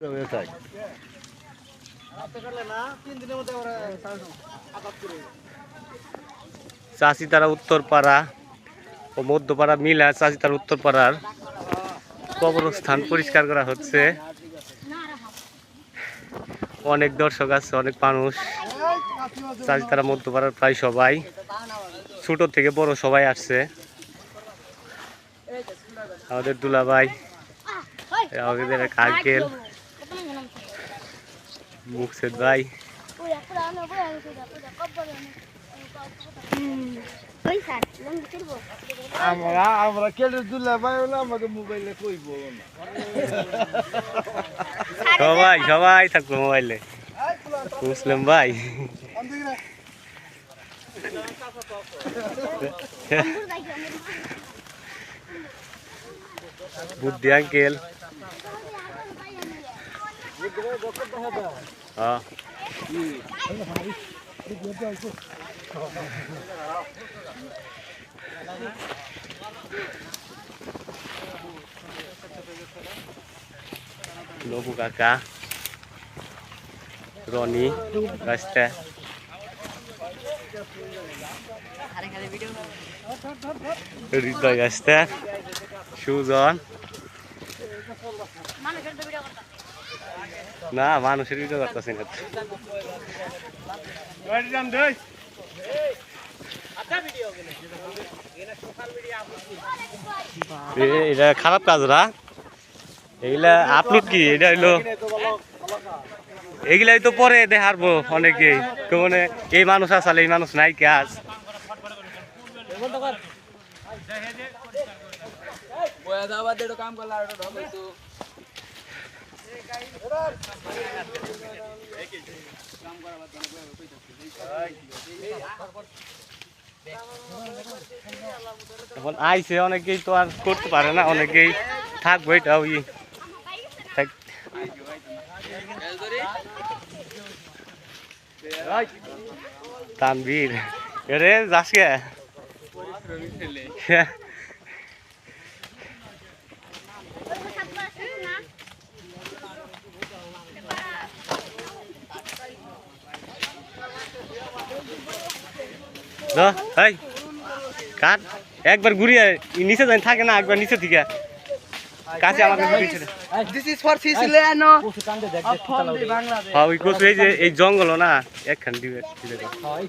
ব্যবসায় চাষি তারা উত্তরপাড়া ও মধ্যপাড়া মিলা চাষি তারা উত্তরপাড়ার কবরস্থান পরিষ্কার করা হচ্ছে। অনেক দর্শক আছে, অনেক মানুষ। চাষি তারা মধ্যপাড়ার প্রায় সবাই। ছোট থেকে বড় সবাই আসছে। আমাদের দুলাভাই, আমাদের এক আঙ্কেল মুকসেদ ভাই। আমরা আমরা কেটে দিলে ভাই হলো আমাকে মোবাইলে কইব সবাই সবাই থাকব মোবাইলে মুসলিম ভাই। বুদ্ধি আঙ্কেল। নবু কাকা রনি রাস্তা হৃদয় রাস্তা সুজন না মানুষের ভিডিও করতেছি না এটা খারাপ কাজ রা। এগুলা আপনি কি? এটা হইল এগুলাই তো পরে দেখারবো অনেকে। মানে এই মানুষ আসালে এই মানুষ নাই কে আজ? এখন আইছে, অনেকেই তো আর করতে পারে না, অনেকেই থাকব এটা ওই থাক। তানবীর এরে, যাস কে? দ, এই কাট একবার ঘুরিয়ে নিচে যাই থাকে না একবার নিচে থেকে কাছে না। For Siciliano from the Bangladesh. হ্যাঁ ওই এই যে এই জঙ্গল না একখান দিবে. Oh. তো এই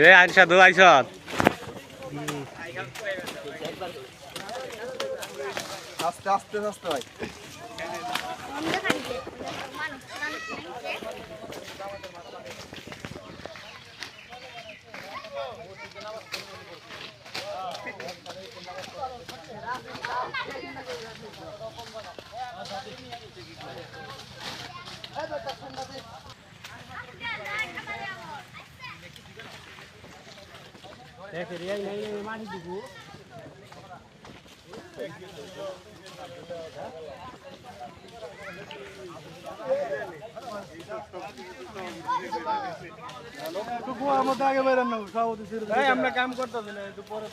রে আইসা দো আইসত আস্তে আস্তে আস্তে ভাই। একটু কুয়ার আমরা কাম করতেছি না একটু পরে